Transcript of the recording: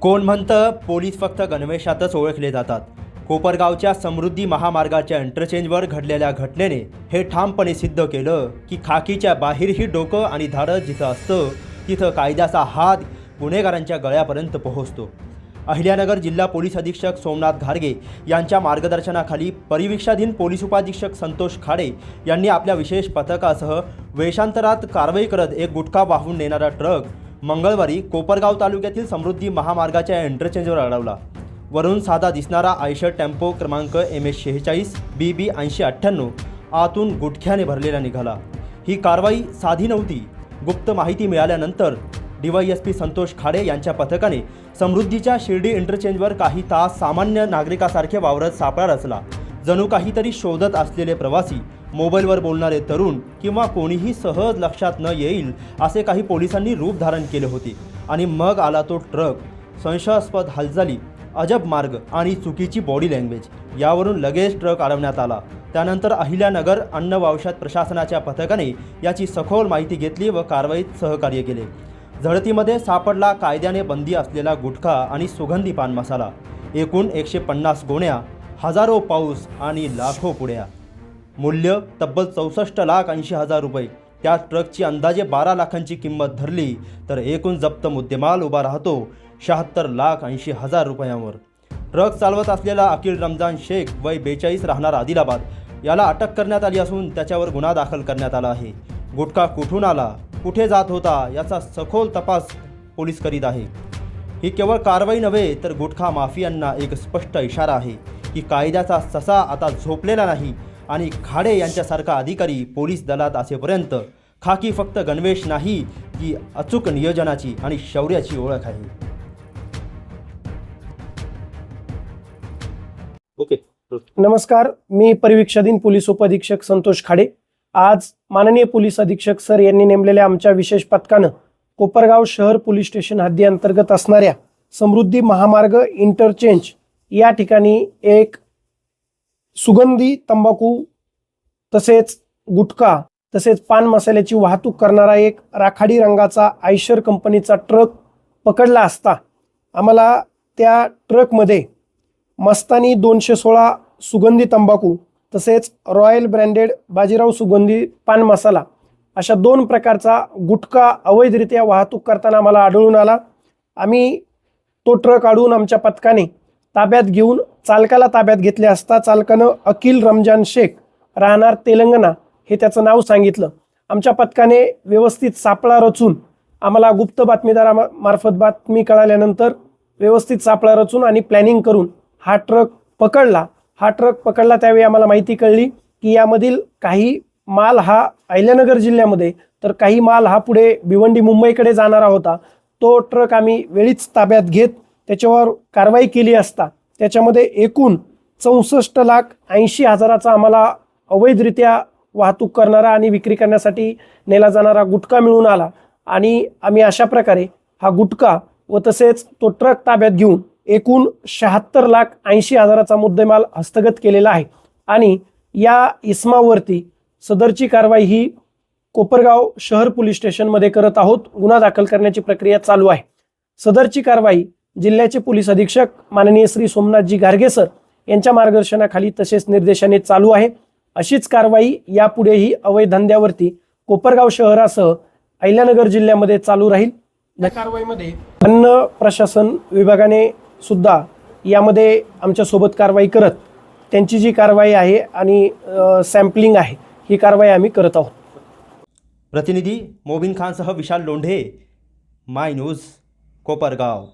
कोण म्हणतं पोलीस फक्त गणवेशातच ओळखले जातात. कोपरगावच्या समृद्धी महामार्गाच्या इंटरचेंजवर घडलेल्या घटनेने हे ठामपणे सिद्ध केलं की खाकीच्या बाहेरही डोकं आणि धाडं जिथं असतं तिथं कायद्याचा हात गुन्हेगारांच्या गळ्यापर्यंत पोहोचतो. अहिल्यानगर जिल्हा पोलीस अधीक्षक सोमनाथ घारगे यांच्या मार्गदर्शनाखाली परिवीक्षाधीन पोलीस उपाधीक्षक संतोष खाडे यांनी आपल्या विशेष पथकासह वेषांतरात कारवाई करत एक गुटखा वाहून नेणारा ट्रक मंगळवारी कोपरगाव तालुक्यातील समृद्धी महामार्गाच्या इंटरचेंजवर अडवला वरून साधा दिसणारा आयशर टेम्पो क्रमांक एम एस शेहेचाळीस बी बी ऐंशी अठ्ठ्याण्णव आतून गुटख्याने भरलेला निघाला. ही कारवाई साधी नव्हती. गुप्त माहिती मिळाल्यानंतर डीवायएसपी संतोष खाडे यांच्या पथकाने समृद्धीच्या शिर्डी इंटरचेंजवर काही तास सामान्य नागरिकासारखे वावरत सापळा रचला. जणू काहीतरी शोधत असलेले प्रवासी मोबाईलवर बोलणारे तरुण किंवा कोणीही सहज लक्षात न येईल असे काही पोलिसांनी रूप धारण केले होते. आणि मग आला तो ट्रक. संशयास्पद हालचाली अजब मार्ग आणि चुकीची बॉडी लँग्वेज यावरून लगेच ट्रक अडवण्यात आला. त्यानंतर अहिल्यानगर अन्न वावशात प्रशासनाच्या पथकाने याची सखोल माहिती घेतली व कारवाईत सहकार्य केले. झडतीमध्ये सापडला कायद्याने बंदी असलेला गुटखा आणि सुगंधी पान मसाला एकूण एकशे पन्नास गोण्या हजारो पाऊस आणि लाखो पुड्या. मूल्य तब्बल चौसष्ट लाख ऐंशी हजार रुपये. त्या ट्रकची अंदाजे बारा लाखांची किंमत धरली तर एकूण जप्त मुद्देमाल उभा राहतो शहात्तर लाख ऐंशी हजार रुपयांवर. ट्रक चालवत असलेला अकिल रमजान शेख वय बेचाळीस राहणार आदिलाबाद. याला अटक करण्यात आली असून त्याच्यावर गुन्हा दाखल करण्यात आला आहे. गुटखा कुठून आला कुठे जात होता याचा सखोल तपास पोलीस करीत आहे. ही केवळ कारवाई नव्हे तर गुटखा माफियांना एक स्पष्ट इशारा आहे की कायद्याचा ससा आता झोपलेला नाही. आणि खाडे यांच्यासारखा अधिकारी पोलीस दलात असेपर्यंत खाकी फक्त गणवेश नाही की अचूक नियोजनाची आणि शौर्याची ओळख आहे. ओके. नमस्कार मी परिवीक्षाधीन पोलीस उपअधीक्षक संतोष खाडे. आज माननीय पोलीस अधीक्षक सर यांनी नेमलेल्या आमच्या विशेष पथकानं कोपरगाव शहर पोलीस स्टेशन हद्दी अंतर्गत असणाऱ्या समृद्धी महामार्ग इंटरचेंज या ठिकाणी एक सुगंधी तंबाखू तसेच गुटखा तसेच पान मसाल्याची वाहतूक करणारा एक राखाडी रंगाचा आयशर कंपनीचा ट्रक पकडला असता आम्हाला त्या ट्रकमध्ये मस्तानी दोनशे सोळा सुगंधी तंबाखू तसेच रॉयल ब्रँडेड बाजीराव सुगंधी पान मसाला अशा दोन प्रकारचा गुटखा अवैधरित्या वाहतूक करताना आम्हाला आढळून आला. आम्ही तो ट्रक आढळून आमच्या पथकाने ताब्यात घेऊन चालकाला ताब्यात घेतले असता चालकानं अकिल रमजान शेख राहणार तेलंगणा हे त्याचं नाव सांगितलं. आमच्या पथकाने व्यवस्थित सापळा रचून आम्हाला गुप्त बातमीदारामार्फत बातमी कळाल्यानंतर व्यवस्थित सापळा रचून आणि प्लॅनिंग करून हा ट्रक पकडला. हा ट्रक पकडला त्यावेळी आम्हाला माहिती कळली की यामधील काही माल हा अहिल्यानगर जिल्ह्यामध्ये तर काही माल हा पुढे भिवंडी मुंबईकडे जाणारा होता. तो ट्रक आम्ही वेळीच ताब्यात घेत त्याच्यावर कारवाई केली असता. त्याच्यामध्ये एकूण चौसष्ट लाख ऐंशी हजाराचा आम्हाला अवैधरित्या वाहतूक करणारा आणि विक्री करण्यासाठी नेला जाणारा गुटखा मिळून आला. आणि आम्ही अशा प्रकारे हा गुटखा व तसेच तो ट्रक ताब्यात घेऊन एकूण शहात्तर लाख ऐंशी हजाराचा मुद्देमाल हस्तगत केलेला आहे. आणि या इस्मावरती सदरची कारवाई ही कोपरगाव शहर पोलीस स्टेशनमध्ये करत आहोत. गुन्हा दाखल करण्याची प्रक्रिया चालू आहे. सदरची कारवाई जिल्ह्याचे पोलीस अधीक्षक माननीय श्री सोमनाथजी गारगे सर यांच्या मार्गदर्शनाखाली तसेच निर्देशाने चालू आहे. अशीच कारवाई यापुढेही अवैध धंद्यावरती कोपरगाव शहरासह अहिल्यानगर जिल्ह्यामध्ये चालू राहील. या कारवाईमध्ये अन्न प्रशासन विभागाने सुद्धा यामध्ये आमच्यासोबत कारवाई करत त्यांची जी कारवाई आहे आणि सॅम्पलिंग आहे ही कारवाई आम्ही करत आहोत. प्रतिनिधी मोबिन खानसह विशाल लोंढे माय न्यूज कोपरगाव.